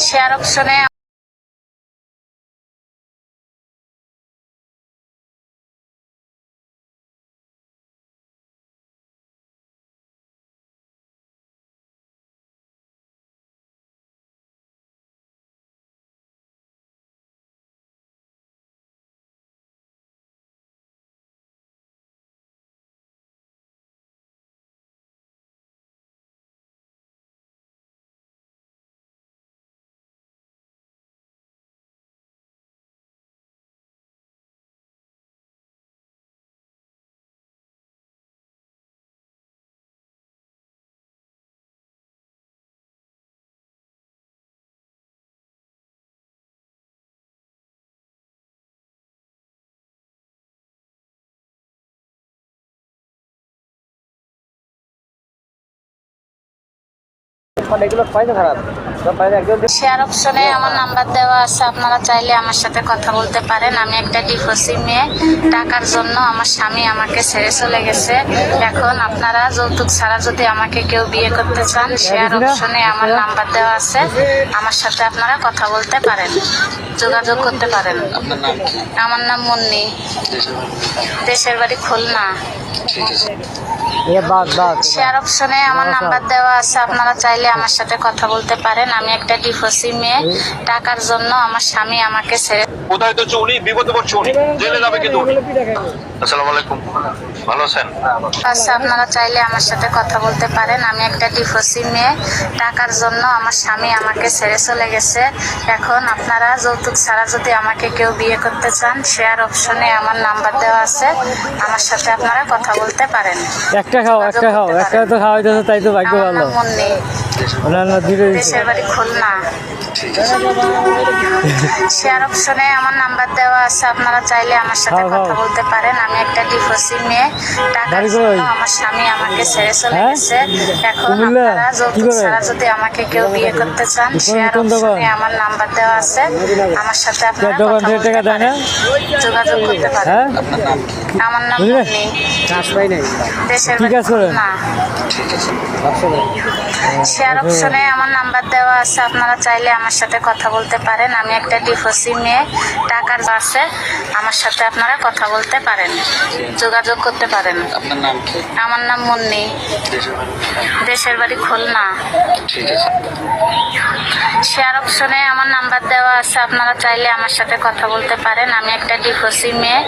Share অপশনে মানে এগুলো পাইছে খারাপ শেয়ার অপশনে আমার নাম্বার দেওয়া আছে আপনারা চাইলে আমার সাথে কথা বলতে পারেন। আমি একটা ডিভোর্সি মেয়ে টাকার জন্য আমার স্বামী আমাকে ছেড়ে চলে গেছে। এখন আপনারা যৌতুক ছাড়া যদি আমাকে কেউ বিয়ে করতে চান শেয়ার অপশনে আমার নাম্বার দেওয়া আছে। আমার সাথে আপনারা কথা বলতে পারেন যোগাযোগ করতে পারেন। আমার নাম মুন্নি। দেশের বাড়ি খুলনা। শেয়ার অপশনে আমার নাম্বার দেওয়া আছে আপনারা চাইলে আমার সাথে কথা বলতে পারেন। আমি একটা ডিভোর্সি মেয়ে। টাকার জন্য আমার স্বামী আমাকে ছেড়ে কোথায় তো চুনি বিপদে পড়ছে উনি। জেলে যাবে কিন্তু উনি। আসসালামু আলাইকুম। ভালো আছেন? আচ্ছা আপনারা চাইলে আমার সাথে কথা বলতে পারেন। আমি একটা ডিভোর্সি মেয়ে। টাকার জন্য আমার স্বামী আমাকে ছেড়ে চলে গেছে। এখন আপনারা যৌতুক ছাড়া যদি আমাকে কেউ বিয়ে করতে চান শেয়ার অপশনে আমার নাম্বার দেওয়া আছে। আমার সাথে আপনারা কথা বলতে পারেন। একটা খাও একটা খাও। একটা তো খাওয়াইতেছে তাই তো ভাগ্য ভালো। মুন্নি দেশের বাড়ি খুলনা। শেয়ার অপশনে আমার নাম্বার দেওয়া আছে। আপনারা চাইলে আমার সাথে কথা। বলতে পারেন। আমি একটা ডিভোর্সি মেয়ে। টাকার জন্য আমার স্বামী আমাকে ছেড়ে চলে হ্যাঁ? গেছে। এখন? আপনারা যৌতুক ছাড়া যদি আমাকে কেউ বিয়ে করতে চান শেয়ার অপশনে আমার নাম্বার দেওয়া আছে। আমার সাথে আপনারা দোকান কথা থেকে বলতে টাকা দেয় না পারেন। যোগাযোগ করতে পারেন। হ্যাঁ? কি আমার নাম নাই। দেশের শেয়ার অপশনে নাম্বার দেওয়া আছে। আপনারা চাইলে আমার সাথে কথা বলতে পারেন। আমি একটা ডিভোর্সি মেয়ে টাকার আছে আমার সাথে আপনারা কথা বলতে পারেন। যোগাযোগ করতে পারেন। আপনার নাম কি? আমার নাম মুন্নি। দেশের বাড়ি খুলনা। ঠিক আছে। শেয়ার অপশনে আমার নাম্বার দেওয়া আছে আপনারা চাইলে আমার সাথে কথা বলতে পারেন। আমি একটা ডিভোর্সি মেয়ে।